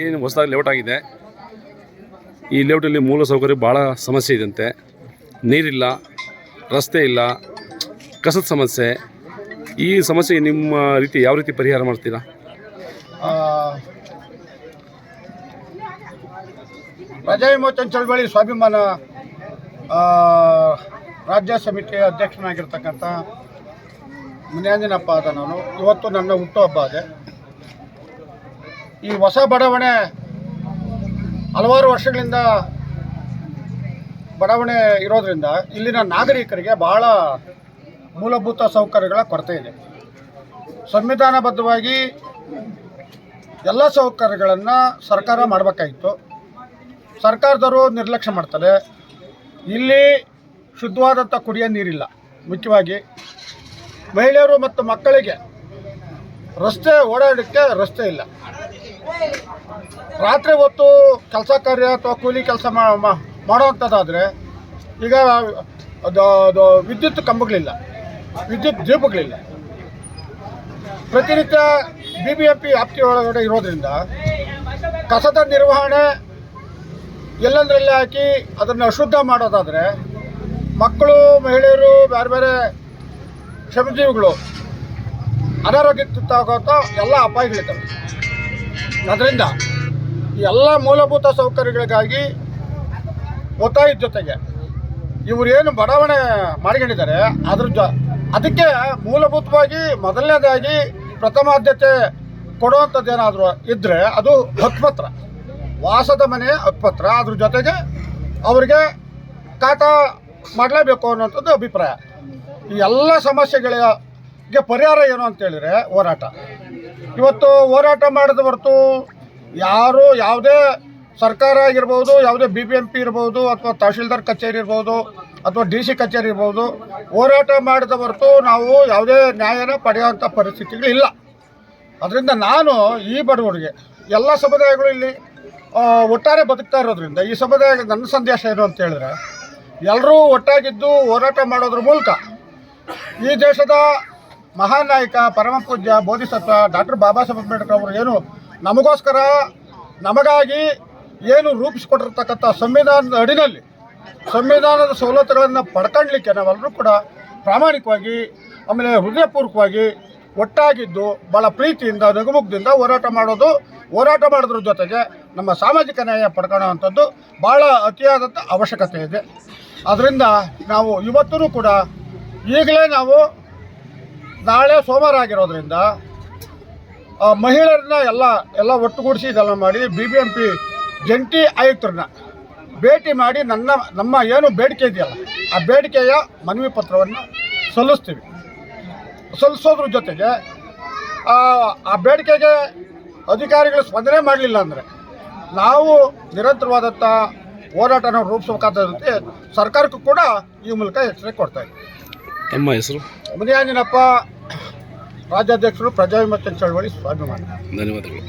ಇಲ್ಲಿ ಹೊಸದಾಗಿ ಲೇಔಟ್ ಆಗಿದೆ. ಈ ಲೇಔಟಲ್ಲಿ ಮೂಲ ಸೌಕರ್ಯ ಭಾಳ ಸಮಸ್ಯೆ ಇದಂತೆ. ನೀರಿಲ್ಲ, ರಸ್ತೆ ಇಲ್ಲ, ಕಸದ ಸಮಸ್ಯೆ. ಈ ಸಮಸ್ಯೆ ನಿಮ್ಮ ರೀತಿ ಯಾವ ರೀತಿ ಪರಿಹಾರ ಮಾಡ್ತೀರಾ? ರಜಾ ವಿಮೋಚನ ಚಳವಳಿ ಸ್ವಾಭಿಮಾನ ರಾಜ್ಯ ಸಮಿತಿಯ ಅಧ್ಯಕ್ಷನಾಗಿರ್ತಕ್ಕಂಥ ಮುನಿಯಾಂಜನಪ್ಪ ಆದ ನಾನು. ಇವತ್ತು ನನ್ನ ಹುಟ್ಟುಹಬ್ಬ ಇದೆ ಈ ಹೊಸ ಬಡಾವಣೆ ಹಲವಾರು ವರ್ಷಗಳಿಂದ ಬಡಾವಣೆ ಇರೋದ್ರಿಂದ ಇಲ್ಲಿನ ನಾಗರಿಕರಿಗೆ ಬಹಳ ಮೂಲಭೂತ ಸೌಕರ್ಯಗಳ ಕೊರತೆ ಇದೆ. ಸಂವಿಧಾನಬದ್ಧವಾಗಿ ಎಲ್ಲ ಸೌಕರ್ಯಗಳನ್ನು ಸರ್ಕಾರ ಮಾಡಬೇಕಾಗಿತ್ತು. ಸರ್ಕಾರದವರು ನಿರ್ಲಕ್ಷ್ಯ ಮಾಡ್ತಾರೆ. ಇಲ್ಲಿ ಶುದ್ಧವಾದಂಥ ಕುಡಿಯೋ ನೀರಿಲ್ಲ, ಮುಖ್ಯವಾಗಿ ಮಹಿಳೆಯರು ಮತ್ತು ಮಕ್ಕಳಿಗೆ ರಸ್ತೆ ಓಡಾಡೋಕ್ಕೆ ರಸ್ತೆ ಇಲ್ಲ. ರಾತ್ರಿ ಹೊತ್ತು ಕೆಲಸ ಕಾರ್ಯ ಅಥವಾ ಕೂಲಿ ಕೆಲಸ ಮಾಡುವಂಥದ್ದಾದರೆ ಈಗ ಅದು ವಿದ್ಯುತ್ ಕಂಬಗಳಿಲ್ಲ. ವಿದ್ಯುತ್ ದೀಪಗಳಿಲ್ಲ ಪ್ರತಿನಿತ್ಯ ಬಿ ಬಿ ಎಂ ಪಿ ವ್ಯಾಪ್ತಿ ಒಳಗಡೆ ಇರೋದ್ರಿಂದ ಕಸದ ನಿರ್ವಹಣೆ ಎಲ್ಲಂದ್ರಲ್ಲಿ ಹಾಕಿ ಅದನ್ನು ಅಶುದ್ಧ ಮಾಡೋದಾದರೆ ಮಕ್ಕಳು, ಮಹಿಳೆಯರು ಬೇರೆ ಬೇರೆ ಶ್ರಮಜೀವಿಗಳು ಅನಾರೋಗ್ಯ ತುತ್ತಾಗೋಂಥ ಎಲ್ಲ ಅಪಾಯಗಳಿದ್ದಾವೆ. ಅದರಿಂದ ಎಲ್ಲ ಮೂಲಭೂತ ಸೌಕರ್ಯಗಳಿಗಾಗಿ ಒತ್ತಾಯದ ಜೊತೆಗೆ ಇವರೇನು ಬಡಾವಣೆ ಮಾಡ್ಕೊಂಡಿದ್ದಾರೆ, ಅದ್ರ ಜೊ, ಅದಕ್ಕೆ ಮೂಲಭೂತವಾಗಿ ಮೊದಲನೇದಾಗಿ ಪ್ರಥಮ ಆದ್ಯತೆ ಕೊಡುವಂಥದ್ದು ಏನಾದರೂ ಇದ್ದರೆ ಅದು ಹಕ್ಕುಪತ್ರ ವಾಸದ ಮನೆ ಹಕ್ಕುಪತ್ರ ಅದ್ರ ಜೊತೆಗೆ ಅವರಿಗೆ ಕಾಟ ಮಾಡಲೇಬೇಕು ಅನ್ನೋಂಥದ್ದು ಅಭಿಪ್ರಾಯ. ಈ ಎಲ್ಲ ಸಮಸ್ಯೆಗಳಿಗೆ ಪರಿಹಾರ ಏನು ಅಂತೇಳಿದರೆ ಹೋರಾಟ. ಇವತ್ತು ಹೋರಾಟ ಮಾಡಿದ ಹೊರತು ಯಾರು ಯಾವುದೇ ಸರ್ಕಾರ ಆಗಿರ್ಬೋದು, ಯಾವುದೇ ಬಿ ಬಿ ಎಂ ಪಿ ಇರ್ಬೋದು, ಅಥವಾ ತಹಶೀಲ್ದಾರ್ ಕಚೇರಿ ಇರ್ಬೋದು, ಅಥವಾ ಡಿ ಸಿ ಕಚೇರಿ ಇರ್ಬೋದು, ಹೋರಾಟ ಮಾಡಿದ ಹೊರತು ನಾವು ಯಾವುದೇ ನ್ಯಾಯನ ಪಡೆಯುವಂಥ ಪರಿಸ್ಥಿತಿಗಳಿಲ್ಲ. ಅದರಿಂದ ನಾನು ಈ ಬಡವರಿಗೆ, ಎಲ್ಲ ಸಮುದಾಯಗಳು ಇಲ್ಲಿ ಒಟ್ಟಾರೆ ಬದುಕ್ತಾ ಇರೋದ್ರಿಂದ, ಈ ಸಮುದಾಯ ನನ್ನ ಸಂದೇಶ ಏನು ಅಂತ ಹೇಳಿದ್ರೆ ಎಲ್ಲರೂ ಒಟ್ಟಾಗಿದ್ದು ಹೋರಾಟ ಮಾಡೋದ್ರ ಮೂಲಕ ಈ ದೇಶದ ಮಹಾನ್ ನಾಯಕ ಪರಮ ಪೂಜ್ಯ ಬೋಧಿಸತ್ವ ಡಾಕ್ಟರ್ ಬಾಬಾ ಸಾಹೇಬ್ ಅಂಬೇಡ್ಕರ್ ಅವರು ಏನು ನಮಗೋಸ್ಕರ ನಮಗಾಗಿ ಏನು ರೂಪಿಸಿಕೊಟ್ಟಿರ್ತಕ್ಕಂಥ ಸಂವಿಧಾನದ ಅಡಿನಲ್ಲಿ ಸಂವಿಧಾನದ ಸವಲತ್ತುಗಳನ್ನು ಪಡ್ಕೊಳ್ಲಿಕ್ಕೆ ನಾವೆಲ್ಲರೂ ಕೂಡ ಪ್ರಾಮಾಣಿಕವಾಗಿ, ಆಮೇಲೆ ಹೃದಯಪೂರ್ವಕವಾಗಿ ಒಟ್ಟಾಗಿದ್ದು ಭಾಳ ಪ್ರೀತಿಯಿಂದ ನಗುಮುಖದಿಂದ ಹೋರಾಟ ಮಾಡೋದು, ಹೋರಾಟ ಮಾಡೋದ್ರ ಜೊತೆಗೆ ನಮ್ಮ ಸಾಮಾಜಿಕ ನ್ಯಾಯ ಪಡ್ಕೊಳ್ಳೋವಂಥದ್ದು ಭಾಳ ಅತಿಯಾದಂಥ ಅವಶ್ಯಕತೆ ಇದೆ. ಅದರಿಂದ ನಾವು ಇವತ್ತೂ ಕೂಡ ಈಗಲೇ ನಾವು ನಾಳೆ ಸೋಮವಾರ ಆಗಿರೋದ್ರಿಂದ ಆ, ಮಹಿಳೆಯರನ್ನ ಎಲ್ಲ ಎಲ್ಲ ಒಟ್ಟುಗೂಡಿಸಿ ಇದೆಲ್ಲ ಮಾಡಿ ಬಿ ಬಿ ಎಂ ಪಿ ಜಂಟಿ ಆಯುಕ್ತರನ್ನ ಭೇಟಿ ಮಾಡಿ ನನ್ನ ನಮ್ಮ ಏನು ಬೇಡಿಕೆ ಇದೆಯಲ್ಲ ಆ ಬೇಡಿಕೆಯ ಮನವಿ ಪತ್ರವನ್ನು ಸಲ್ಲಿಸ್ತೀವಿ. ಸಲ್ಲಿಸೋದ್ರ ಜೊತೆಗೆ ಆ ಬೇಡಿಕೆಗೆ ಅಧಿಕಾರಿಗಳು ಸ್ಪಂದನೆ ಮಾಡಲಿಲ್ಲ ಅಂದರೆ ನಾವು ನಿರಂತರವಾದಂಥ ಹೋರಾಟನ ರೂಪಿಸಬೇಕಾದಂತೆ ಸರ್ಕಾರಕ್ಕೂ ಕೂಡ ಈ ಮೂಲಕ ಎಚ್ಚರಿಕೆ ಕೊಡ್ತಾ ಇದ್ದೀವಿ. ತಮ್ಮ ಹೆಸರು? ಮುನಿಯಾಂಜನಪ್ಪ ರಾಜ್ಯಾಧ್ಯಕ್ಷರು ಪ್ರಜಾವಿಮೋಚನ ಚಳವಳಿ ಸ್ವಾಭಿಮಾನ ಧನ್ಯವಾದಗಳು